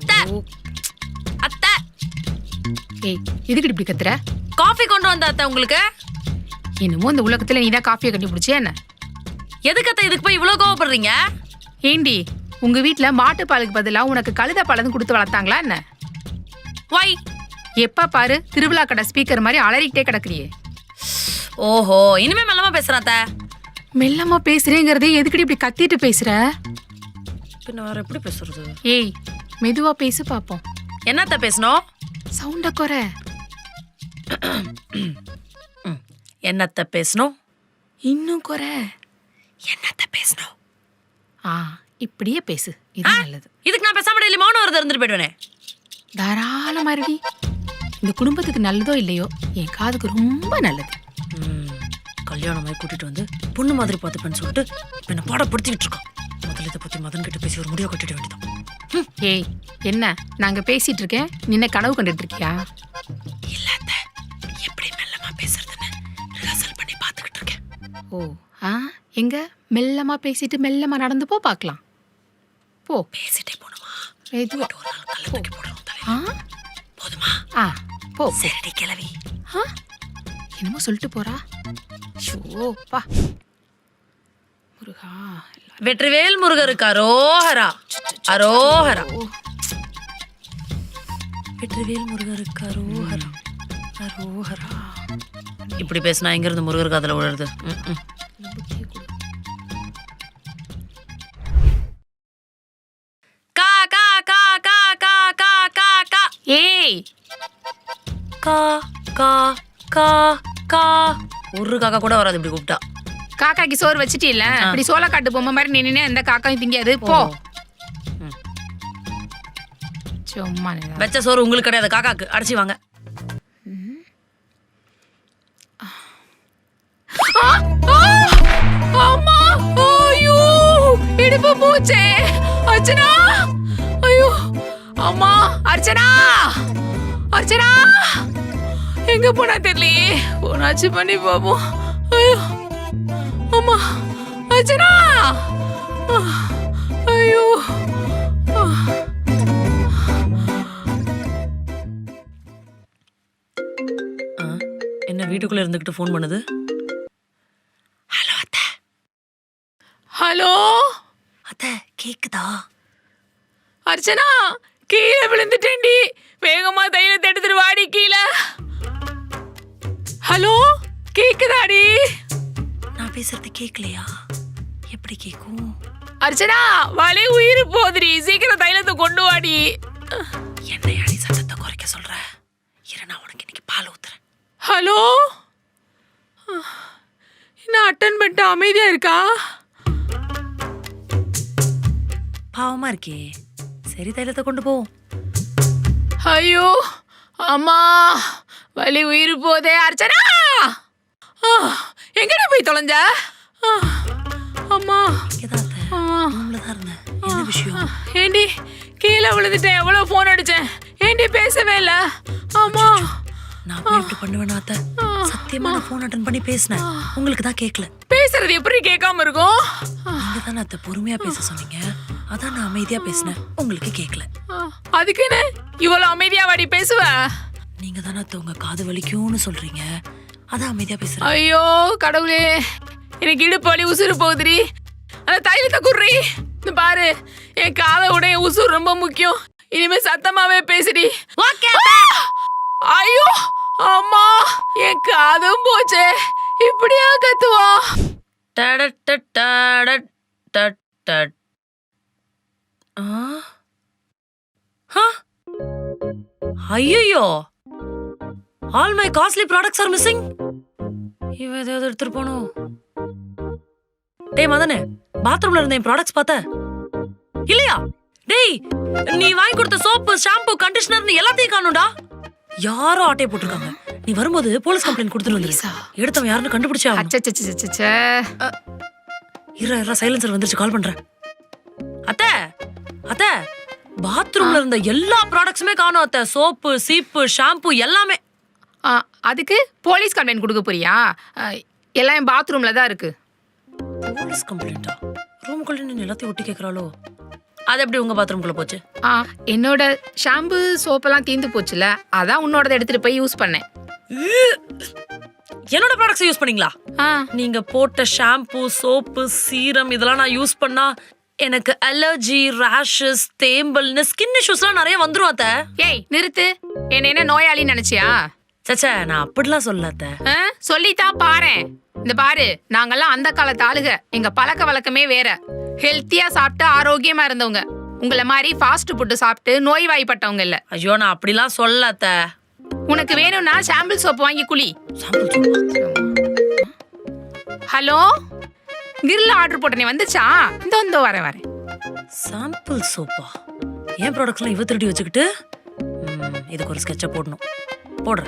அத்தை. அத்தை. ஏய் எதுக்கு இப்படி கத்துற? காஃபி கொண்டு வந்த அத்தை உங்களுக்கு? என்னமோ இந்த உலகத்துல நீதான் காஃபியை கட்டி பிடிச்சியா என்ன? எதுக்கு அத்தை இதுக்கு போய் இவ்வளவு கோவப்படுறீங்க? ஏண்டி உங்க வீட்ல மாட்டு பாலுக்கு பதிலா உனக்கு கழுத பாலதும் கொடுத்து வளர்த்தாங்களா என்ன? வை எப்ப பாரு திருவிழா கடை ஸ்பீக்கர் மாதிரி அலறிக்கிட்டே கிடக்குறியே. ஓஹோ இனிமே மெல்லமா பேசுறேன் அத்தை. மெல்லமா பேசுறேங்கிறதே எதுக்கடி இப்படி கத்திட்டு பேசுற? பின்ன வேற எப்படி பேசுறது? ஏய் மெதுவா பேசு பாப்போம். என்னத்த பேசணும் சவுண்ட குறை. ம், என்னத்த பேசணும் இன்னும் குறை. என்னத்த பேசணும் ஆ இப்படியே பேசு. இது நல்லது. இதுக்கு நான் பேசாம டெய்லி மௌனம் வருது இருந்துட்டு போயிடுவேனே. தாராளமா இருடி. இந்த குடும்பத்துக்கு நல்லதோ இல்லையோ என் காதுக்கு ரொம்ப நல்லது. ம், கல்யாணமாய் கூட்டிட்டு வந்து பொண்ணு மாதிரி பார்த்துப்பேன்னு சொல்லிட்டு இப்ப என்ன பாடப்படுத்திக்கிட்டு இருக்கோம் முதல்ல இதை பத்தி மதன் கிட்ட பேசி ஒரு முடிவை கட்டிட வேண்டியதான் ஏய் என்ன? நாங்க பேசிட்டு இருக்கேன். நின்ன கனவு கண்டுட்டு இருக்கியா இல்ல எப்படி மெல்லமா பேசுறதுன்னு ரிஹர்சல் பண்ணி பார்த்துக்கிட்டு இருக்கேன். ஓ ஆ எங்க? மெல்லமா பேசிட்டு மெல்லமா நடந்து போ பார்க்கலாம். போ. பேசிட்டே போணுமா? மெதுவா. ஆ? போதுமா? ஆ போ. சரிடி கிளவி. ஆ? என்னமோ சொல்லிட்டு போறா? ஷோ பா. முருகா வெற்றிவேல் முருகருக்கு அரோஹரா. அரோஹரா. வெற்றிவேல் முருகருக்கு அரோஹரா. அரோஹரா. இப்படி பேசினா எங்க இருந்து முருகர் காதுல விழுறது. கா கா கா கா கா கா கா கா. ஏய். கா கா கா கா. ஒரு காக்கா கூட வராது இப்படி கூப்பிட்டா. காக்காக்கு சோறு வச்சிட்டீல்ல? இப்படி சோளக்காட்டு பொம்மை மாதிரி நின்னுனே எந்த காக்காயும் திங்காது போ. சும்மா நின்னு. வெச்ச சோறு உங்களுக்கு கிடையாது காக்காக்கு. அடிச்சு வாங்க! அம்மா ஐயோ இடுப்பு மூச்சே அர்ச்சனா ஐயோ அம்மா அர்ச்சனா அர்ச்சனா. எங்க போனா தெரியலையே? போனாச்சு பண்ணி பாப்போம். ஐயோ. அம்மா அர்ச்சனா! ஐயோ. என்ன வீட்டுக்குள்ள இருந்துகிட்டு ஃபோன் பண்ணுது? ஹலோ அத்தை. ஹலோ? அத்தை கேக்குதா? அர்ச்சனா கீழே விழுந்துட்டேன்டி. வேகமா தைலத்தை எடுத்துட்டு வாடி கீழே. ஹலோ கேக்குதாடி? பேசுறது கேட்கலையா எப்படி கேக்கும்? அர்ச்சனா வலி உயிர் போகுதுடி. சீக்கிரம் தைலத்தை கொண்டு வாடி. என்னை அடி சத்தத்தை குறைக்க சொல்ற? இரு நான் உனக்கு இன்னைக்கு பால் ஊத்துறேன். ஹலோ? என்ன அட்டன் பண்ணிட்டு அமைதியா இருக்கா? பாவமா இருக்கே. சரி தைலத்தை கொண்டு போ. ஐயோ அம்மா வலி உயிர் போதே அர்ச்சனா! எங்கடி போய் தொலைஞ்ச? அம்மா. அத்தை என்ன ஏண்டி கீழே விழுந்துட்டேன். எவ்வளவு ஃபோன் அடிச்சேன். ஏண்டி பேசவே இல்ல. ஆமா நான் இப்படி பண்ணுவேனா அத்தை? சத்தியமா நான் ஃபோன் அட்டன் பண்ணி பேசினேன். உங்களுக்கு தான் கேட்கல பேசுறது எப்படி கேட்காம இருக்கும்? நீங்க தானே அத்தை பொறுமையா பேச சொன்னீங்க? அதான் நான் அமைதியா பேசினேன். உங்களுக்கு கேட்கல அதுக்குன்னு இவ்வளவு அமைதியா வாடி பேசுவ? நீங்க தானே அத்தை உங்க காது வலிக்கும்னு சொல்றீங்க. அதான் அமைதியா பேசுறேன். ஐயோ கடவுளே. எனக்கு இடுப்பு வலி உசுறு போகுதுடி. அந்த தைலத்தை குடுறி. பாரு என் காதை விட என் உசுறு ரொம்ப முக்கியம். இனிமே சத்தமாவே பேசுடி. ஓகே ஐயோ அம்மா என் காதும் போச்சே. இப்படியா கத்துவா? ஐயோ all my costly products are missing இவ ஏதாவது எடுத்துட்டு போனோம் டேய் மதனே பாத்ரூம்ல இருந்த என் ப்ராடக்ட்ஸ் பார்த்த? இல்லையா? டேய் நீ வாங்கி கொடுத்த சோப்பு ஷாம்பு கண்டிஷனர்னு எல்லாத்தையும் காணும்டா. யாரோ ஆட்டைய போட்டிருக்காங்க. நீ வரும்போது போலீஸ் கம்ப்ளைண்ட் கொடுத்துட்டு வந்துரு. போலீஸா? எடுத்தவன் யாருன்னு கண்டுபிடிச்சா அச்சச்சச்சச்சச்ச. இரு இரு சைலன்சர் வந்துருச்சு கால் பண்றேன். அத்தை அத்தை பாத்ரூம்ல இருந்த எல்லா ப்ராடக்ட்ஸுமே காணும் அத்தை. சோப்பு சீப்பு ஷாம்பு எல்லாமே. ஆ, அதுக்கு போலீஸ் கம்ப்ளைண்ட் கொடுக்க போறியா? எல்லாம் என் பாத்ரூம்ல தான் இருக்கு. போலீஸ் கம்ப்ளைண்டா ரூமுக்குள்ள நின்று எல்லாத்தையும் ஒட்டி கேக்குறாளோ? அது எப்படி உங்க பாத்ரூம்குள்ள போச்சு? ஆ என்னோட ஷாம்பு சோப்பெல்லாம் தீந்து போச்சுல அதான் உன்னோடத எடுத்துட்டு போய் யூஸ் பண்ணேன். என்னோட ப்ராடக்ட்ஸ் யூஸ் பண்ணீங்களா? நீங்க போட்ட ஷாம்பு சோப்பு சீரம் இதெல்லாம் நான் யூஸ் பண்ணா எனக்கு அலர்ஜி ரேஷஸ் தேம்பல்னு ஸ்கின் இஷ்யூஸ்லாம் நிறைய வந்துரும் அத்த. ஏய் நிறுத்து. என்ன என்ன நோயாளின்னு நினைச்சியா? சச்சா நான் அப்படிலாம் சொல்ல அத்த ஆ? சொல்லித்தான் பாரேன். இந்த பாரு நாங்கெல்லாம் அந்த காலத்து ஆளுக. எங்க பழக்க வழக்கமே வேற. ஹெல்த்தியா சாப்பிட்டு ஆரோக்கியமா இருந்தவங்க. உங்களை மாதிரி ஃபாஸ்ட் ஃபுட்டு சாப்பிட்டு நோய்வாய்ப்பட்டவங்க இல்ல. ஐயோ நான் அப்படிலாம் சொல்ல அத்த உனக்கு வேணும்னா சாம்பிள் சோப்பு வாங்கி குளி? ஹலோ கிரில் ஆர்டர் போட்டனே வந்துச்சா? இந்த இந்த வரேன் வரேன். சாம்பிள் சோப்பா என் ப்ராடக்ட்ஸ்லாம் இவ திருடி வச்சுக்கிட்டு? இதுக்கு ஒரு ஸ்கெட்சை போடணும். por